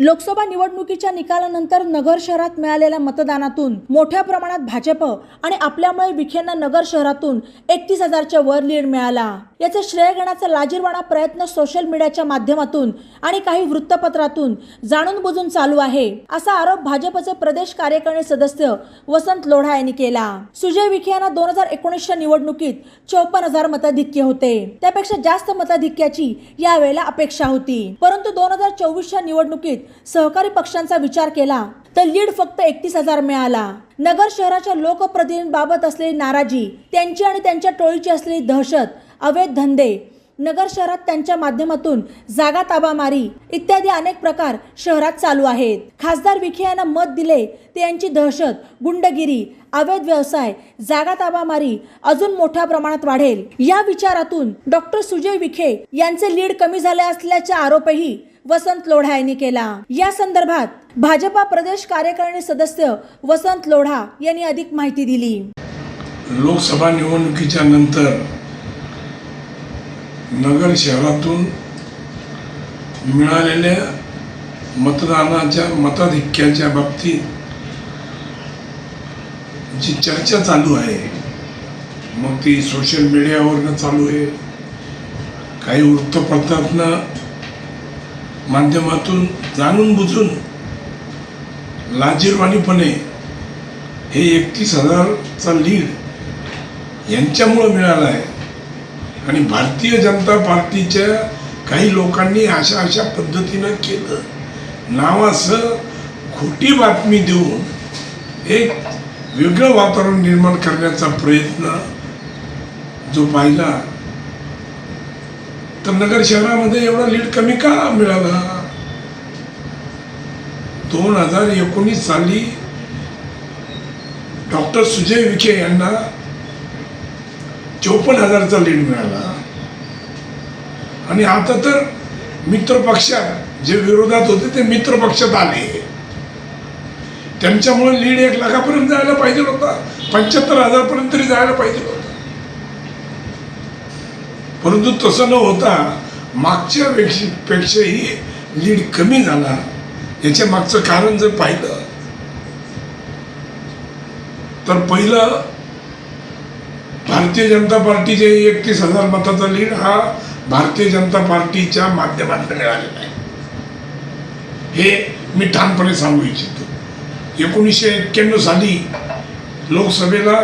लोकसभा निवडणुकीच्या निकालानंतर नगर शहरात मिळालेल्या मतदानातून मोठ्या प्रमाणात भाजप आणि आपल्यामुळे विखेंना नगर शहरातून एकतीस हजारच्या वर लीड मिळाला. याचे श्रेय घेण्याचा लाजीरवाणा प्रयत्न सोशल मीडियाच्या माध्यमातून आणि काही वृत्तपत्रातून जाणून बुजून चालू आहे असा आरोप भाजपचे प्रदेश कार्यकारिणी सदस्य वसंत लोढा यांनी केला. सुजय विखे यांना दोन हजार एकोणीसच्या निवडणुकीत चौपन्न हजार मताधिक्य होते. त्यापेक्षा जास्त मताधिक्याची यावेळेला अपेक्षा होती. परंतु दोन हजार चोवीसच्या निवडणुकीत सहकारी पक्षांचा विचार केला तर लीड फक्त एकतीस हजार मिळाला. नगर शहराच्या लोकप्रतिनिधींबाबत असलेली नाराजी त्यांची आणि त्यांच्या टोळीची असलेली दहशत अवैध धंदे नगर शहरात त्यांच्या माध्यमातून जागा ताबामारी इत्यादी अनेक प्रकार शहरात चालू आहेत. खासदार विखे यांना मत दिले ते यांची दहशत गुंडगिरी अवैध व्यवसाय जागा ताबामारी अजून मोठ्या प्रमाणात वाढेल. या विचारातून डॉक्टर सुजय विखे यांचे लीड कमी झाले असल्याचे आरोपही वसंत लोढा यांनी केला. या संदर्भात भाजपा प्रदेश कार्यकारिणी सदस्य वसंत लोढा यांनी अधिक माहिती दिली. लोकसभा निवडणुकीच्या नंतर नगर शहरातून मिळालेल्या मतदानाच्या मताधिक्याच्या बाबतीत जी चर्चा चालू आहे मग ती सोशल मीडियावरनं चालू आहे. काही वृत्तपत्रातनं माध्यमातून जाणून बुजून लाजीरवाणीपणे हे एकतीस हजारचा लीड यांच्यामुळं मिळाला आहे. आणि भारतीय जनता पार्टीच्या काही लोकांनी अशा अशा पद्धतीनं केलं. नावासह खोटी बातमी देऊन एक वेगळं वातावरण निर्माण करण्याचा प्रयत्न जो पाहिला तर नगर शहरामध्ये एवढा लीड कमी का मिळाला? दोन हजार एकोणीस साली डॉक्टर सुजय विखे यांना चौपन्न हजारचा लीड मिळाला. आणि आता तर मित्र पक्षात जे विरोधात होते ते मित्र पक्षात आले. त्यांच्यामुळे लीड एक लाखापर्यंत जायला पाहिजे होता. पंच्याहत्तर हजारपर्यंत तरी जायला पाहिजे होता. परंतु तसं न होता मागच्या पेक्षा पेक्षाही लीड कमी झाला. याच्या मागचं कारण जर पाहिलं तर पहिलं भारतीय जनता पार्टीचे एकतीस हजार मताचा लीड हा भारतीय जनता पार्टीच्या माध्यमातून मिळालेला आहे. हे मी ठामपणे सांगू इच्छितो. एकोणीसशे एक्क्याण्णव साली लोकसभेला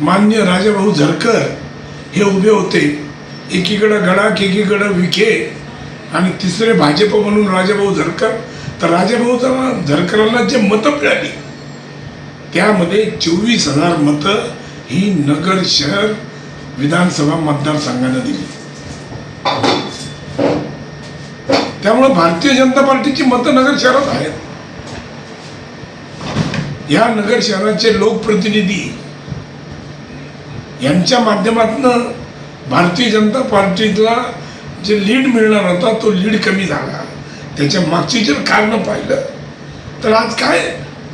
मान्य राजाभाऊ झरकर हे उभे होते. एकीकडं गडाख एकीकडं विखे. आणि तिसरे भाजप म्हणून राजाभाऊ झरकर तर राजाभाऊ झरकरांना जे मतं मिळाली त्यामध्ये चोवीस हजार मतं ही नगर शहर विधानसभा मतदारसंघानं दिली. त्यामुळं भारतीय जनता पार्टीची मतं नगर शहरात आहेत. या नगर शहराचे लोकप्रतिनिधी यांच्या माध्यमातून भारतीय जनता पार्टीला जे लीड मिळणार होता तो लीड कमी झाला. त्याच्या मागची जर कारण पाहिलं तर आज काय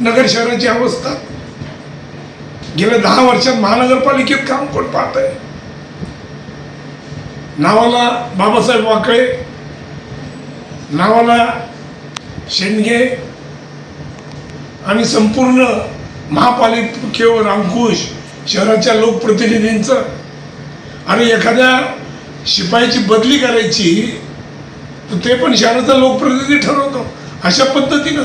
नगर शहराची अवस्था? गेल्या दहा वर्षात महानगरपालिकेत काम कोण पाहत आहे नावाला बाबासाहेब वाकळे नावाला शेंडगे आणि संपूर्ण महापालिकेवर अंकुश शहराच्या लोकप्रतिनिधींचं आणि एखाद्या शिपायाची बदली करायची तर ते पण शहराचा लोकप्रतिनिधी ठरवतो. अशा पद्धतीनं.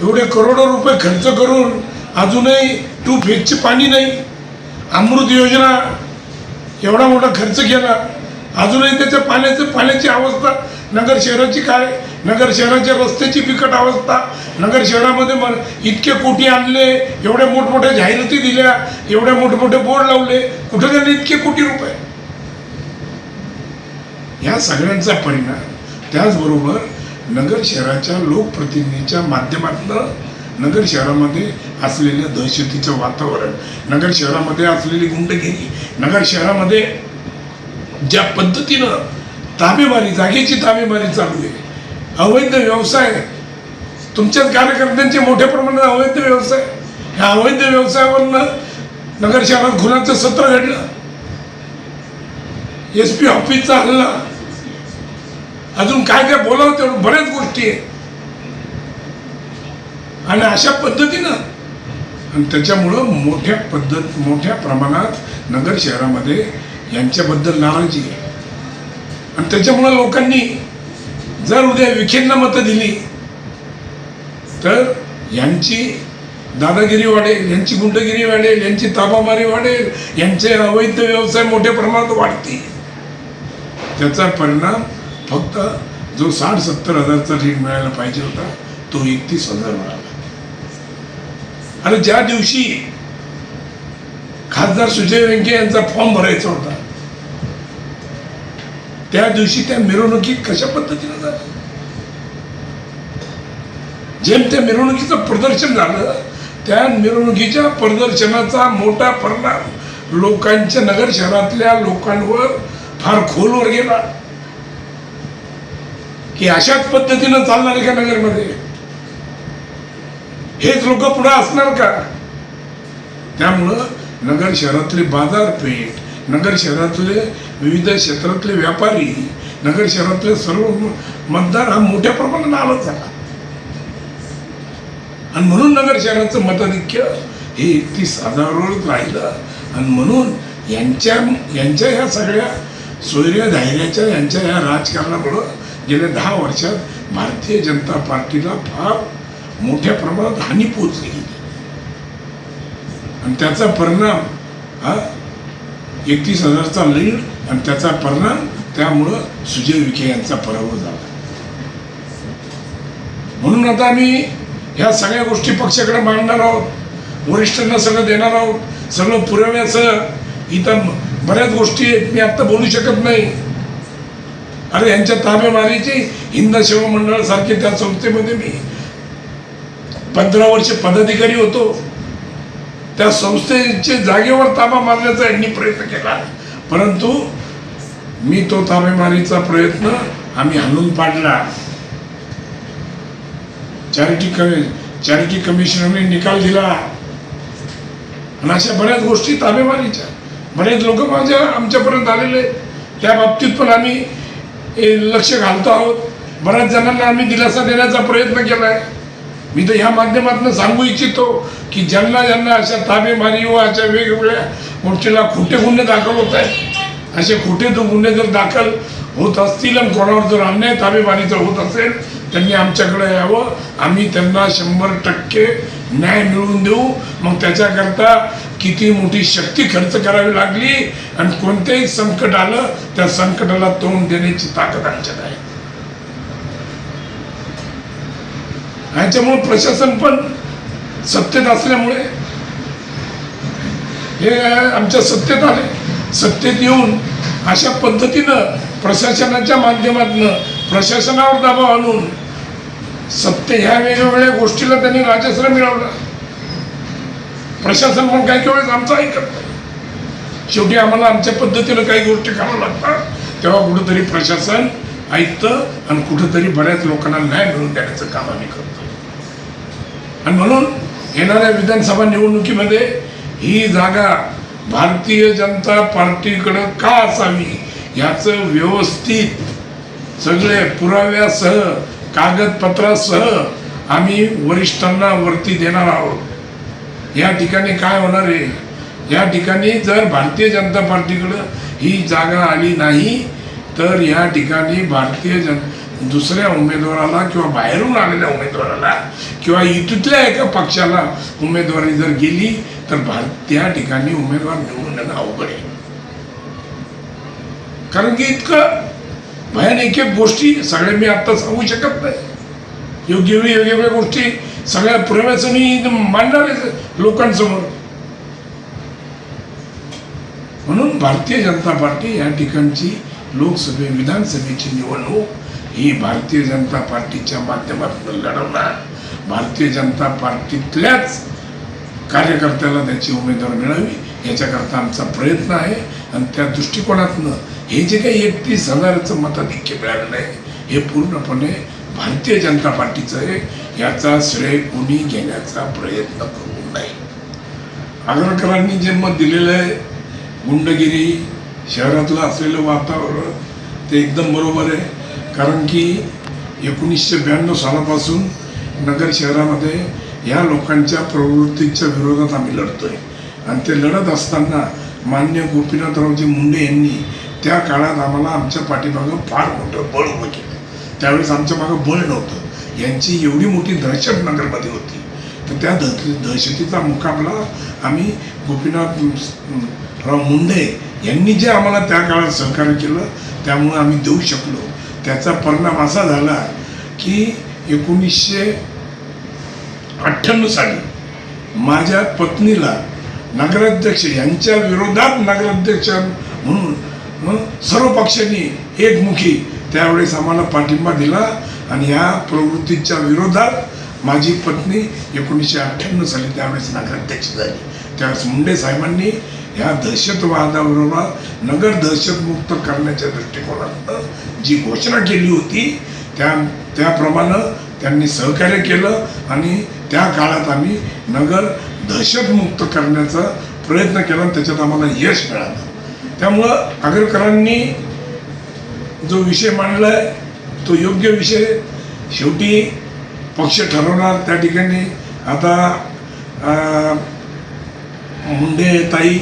एवढे करोडो रुपये खर्च करून अजूनही टू फेजचे पाणी नाही. अमृत योजना एवढा मोठा खर्च केला. अजूनही त्याच्या पाण्याचं पाण्याची अवस्था नगर शहराची काय? नगर शहराच्या रस्त्याची बिकट अवस्था. नगर शहरामध्ये मग इतके कोटी आणले एवढ्या मोठमोठ्या जाहिराती दिल्या एवढे मोठमोठे बोर्ड लावले कुठे त्यांनी इतके कोटी रुपये? ह्या सगळ्यांचा परिणाम त्याचबरोबर नगर शहराच्या लोकप्रतिनिधीच्या माध्यमातून नगर शहरामध्ये असलेलं दहशतीचं वातावरण नगर शहरामध्ये असलेली गुंडगिरी नगर शहरामध्ये ज्या पद्धतीनं ताबेमारी जागेची ताबेमारी चालू आहे अवैध व्यवसाय तुमच्याच कार्यकर्त्यांचे मोठ्या प्रमाणात अवैध व्यवसाय. ह्या अवैध व्यवसायावरनं नगर शहरात खुनाचं सत्र घडलं. एस पी ऑफिसचा हल्ला. अजून काय काय बोलावं तेवढं बऱ्याच गोष्टी आहेत. आणि अशा पद्धतीनं आणि त्याच्यामुळं मोठ्या पद्धत मोठ्या प्रमाणात नगर शहरामध्ये यांच्याबद्दल नाराजी आहे. आणि त्याच्यामुळं लोकांनी जर उद्या विखेंना मतं दिली तर यांची दादागिरी वाढेल यांची गुंडगिरी वाढेल यांची ताबामारी वाढेल यांचे अवैध व्यवसाय मोठ्या प्रमाणात वाढतील. त्याचा परिणाम फक्त जो साठ सत्तर हजारचा लीड मिळायला पाहिजे होता तो एकतीस हजार मिळाला. आणि ज्या दिवशी खासदार सुजय व्यंके यांचा फॉर्म भरायचा होता त्या दिवशी त्या मिरवणुकीत कशा पद्धतीनं जातात जेम त्या मिरवणुकीचं प्रदर्शन झालं त्या मिरवणुकीच्या प्रदर्शनाचा मोठा परिणाम लोकांच्या नगर शहरातल्या लोकांवर फार खोलवर गेला. की अशाच पद्धतीनं चालणार आहे का नगरमध्ये? हेच लोक पुढे असणार का? त्यामुळं नगर शहरातले बाजारपेठ नगर शहरातले विविध क्षेत्रातले व्यापारी नगर शहरातले सर्व मतदार हा मोठ्या प्रमाणात आला झाला. आणि म्हणून नगर शहराचं मताधिक्य हे एकतीस हजारावरच राहिलं. आणि म्हणून यांच्या यांच्या ह्या सगळ्या सोयऱ्या धायऱ्याच्या यांच्या ह्या राजकारणामुळं गेल्या दहा वर्षात भारतीय जनता पार्टीला फार मोठ्या प्रमाणात हानी पोचली गेली आणि त्याचा परिणाम हा एकतीस हजारचा लीड आणि त्याचा परिणाम त्यामुळं सुजय विखे यांचा पराभव झाला. म्हणून आता आम्ही ह्या सगळ्या गोष्टी पक्षाकडे मांडणार आहोत. वरिष्ठांना सगळं देणार आहोत. सगळं पुरवण्याचं इथं बऱ्याच गोष्टी आहेत. मी आत्ता बोलू शकत नाही. अरे यांच्या ताबेमारीची हिंद सेवा मंडळ त्या संस्थेमध्ये मी पंधरा वर्ष पदाधिकारी होतो. त्या संस्थेचे जागेवर ताबा मारण्याचा यांनी प्रयत्न केला. परंतु मी तो ताबेमारीचा प्रयत्न आम्ही हाणून पाडला. चॅरिटी कमी चॅरिटी कमिशनरने निकाल दिला. आणि अशा बऱ्याच गोष्टी ताबेमारीच्या. बरेच लोक माझ्या आमच्यापर्यंत आलेले आहेत. त्या बाबतीत पण आम्ही लक्ष घालतो आहोत. बऱ्याच जणांना आम्ही दिलासा देण्याचा प्रयत्न केला आहे मी तर ह्या माध्यमातून सांगू इच्छितो की ज्यांना ज्यांना अशा ताबेमारी व अशा वेगवेगळ्या गोष्टीला खोटे गुन्हे दाखल होत आहेत असे खोटे गुन्हे जर दाखल होत असतील आणि कोणावर जर अन्याय ताबेमारीचा होत असेल त्यांनी आमच्याकडे यावं. आम्ही त्यांना शंभर टक्के न्याय मिळवून देऊ. मग त्याच्याकरता किती मोठी शक्ती खर्च करावी लागली आणि कोणतेही संकट आलं त्या संकटाला तोंड देण्याची ताकद आमच्यात आहे. ह्याच्यामुळे प्रशासन पण सत्तेत असल्यामुळे हे आमच्या सत्तेत आले. सत्तेत येऊन अशा पद्धतीनं प्रशासनाच्या माध्यमातून प्रशासनावर दबाव आणून सत्ते ह्या वेगवेगळ्या गोष्टीला त्यांनी राजश्र मिळवलं. प्रशासन पण काही वेळेस आमचं ऐकत नाही. शेवटी आम्हाला आमच्या पद्धतीनं काही गोष्टी करावं लागतात. तेव्हा कुठंतरी प्रशासन ऐकतं आणि कुठंतरी बऱ्याच लोकांना न्याय मिळवून देण्याचं काम आम्ही करतो आणि म्हणून येणाऱ्या विधानसभा निवडणुकीमध्ये ही जागा भारतीय जनता पार्टीकडं का असावी? याचं व्यवस्थित सगळे पुराव्यासह कागदपत्रासह आम्ही वरिष्ठांना वरती देणार आहोत. या ठिकाणी काय होणार आहे? या ठिकाणी जर भारतीय जनता पार्टीकडं ही जागा आली नाही तर या ठिकाणी भारतीय जन दुसऱ्या उमेदवाराला किंवा बाहेरून आलेल्या उमेदवाराला किंवा इथल्या एका पक्षाला उमेदवारी जर गेली तर भारत त्या ठिकाणी उमेदवार निवडून येणं अवघड आहे. कारण की इतकं भयान एक एक गोष्टी सगळ्या मी आत्ता सांगू शकत नाही. योग्य वेळी वेगवेगळ्या गोष्टी सगळ्या पुराव्याचं मी मांडणार आहे लोकांसमोर. म्हणून भारतीय जनता पार्टी या ठिकाणची लोकसभे विधानसभेची निवडणूक ही भारतीय जनता पार्टीच्या माध्यमातून लढवणार. भारतीय जनता पार्टीतल्याच कार्यकर्त्याला त्याची उमेदवार मिळावी याच्याकरता आमचा प्रयत्न आहे. आणि त्या दृष्टिकोनातनं हे जे काही एकतीस हजाराचं मताधिक्य मिळालेलं आहे हे पूर्णपणे भारतीय जनता पार्टीचं आहे. याचा श्रेय कोणी घेण्याचा प्रयत्न करू नये. आगरकरांनी जे मत दिलेलं आहे गुंडगिरी शहरातलं असलेलं वातावरण ते एकदम बरोबर आहे. कारण की एकोणीसशे ब्याण्णव सालापासून नगर शहरामध्ये ह्या लोकांच्या प्रवृत्तीच्या विरोधात आम्ही लढतोय. आणि ते लढत असताना मान्य गोपीनाथरावजी मुंडे यांनी त्या काळात आम्हाला आमच्या पाठीमागं फार मोठं बळ उभं केलं. त्यावेळेस आमच्या मागं बळ नव्हतं. यांची एवढी मोठी दहशत नगरमध्ये होती. तर त्या दह दहशतीचा मुकाबला आम्ही गोपीनाथ राव मुंडे यांनी जे आम्हाला त्या काळात सहकार्य केलं त्यामुळे आम्ही देऊ शकलो. त्याचा परिणाम असा झाला की एकोणीसशे अठ्ठ्याण्णव साली. माझ्या पत्नीला नगराध्यक्ष यांच्या विरोधात नगराध्यक्ष म्हणून सर्व पक्षांनी एकमुखी त्यावेळेस आम्हाला पाठिंबा दिला आणि ह्या प्रवृत्तीच्या विरोधात माझी पत्नी एकोणीसशे अठ्ठ्याण्णव साली त्यावेळेस नगराध्यक्ष झाली. त्यावेळेस मुंडे साहेबांनी ह्या दहशतवादाबरोबर नगर दहशतमुक्त करण्याच्या दृष्टिकोनातून जी घोषणा केली होती त्या त्याप्रमाणे त्यांनी सहकार्य केलं आणि त्या काळात आम्ही नगर दहशतमुक्त करण्याचा प्रयत्न केला आणि त्याच्यात आम्हाला यश मिळालं. त्यामुळं आगरकरांनी जो विषय मांडला आहे तो योग्य विषय शेवटी पक्ष ठरवणार त्या ठिकाणी. आता मुंडे ताई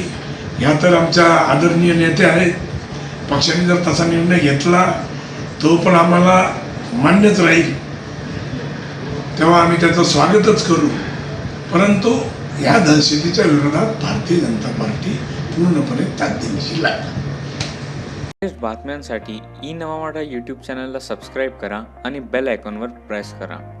ह्या तर आमच्या आदरणीय नेते आहेत. पक्षाने जर तसा निर्णय घेतला तो पण आम्हाला मान्यच राहील. तेव्हा आम्ही त्याचं स्वागतच करू. परंतु या दहशतीच्या विरोधात भारतीय जनता पार्टी पूर्णपणे ताकदीनिशी लागणार बातम्यांसाठी ई नवा यूट्यूब चॅनलला सबस्क्राईब करा आणि बेल आयकॉनवर प्रेस करा.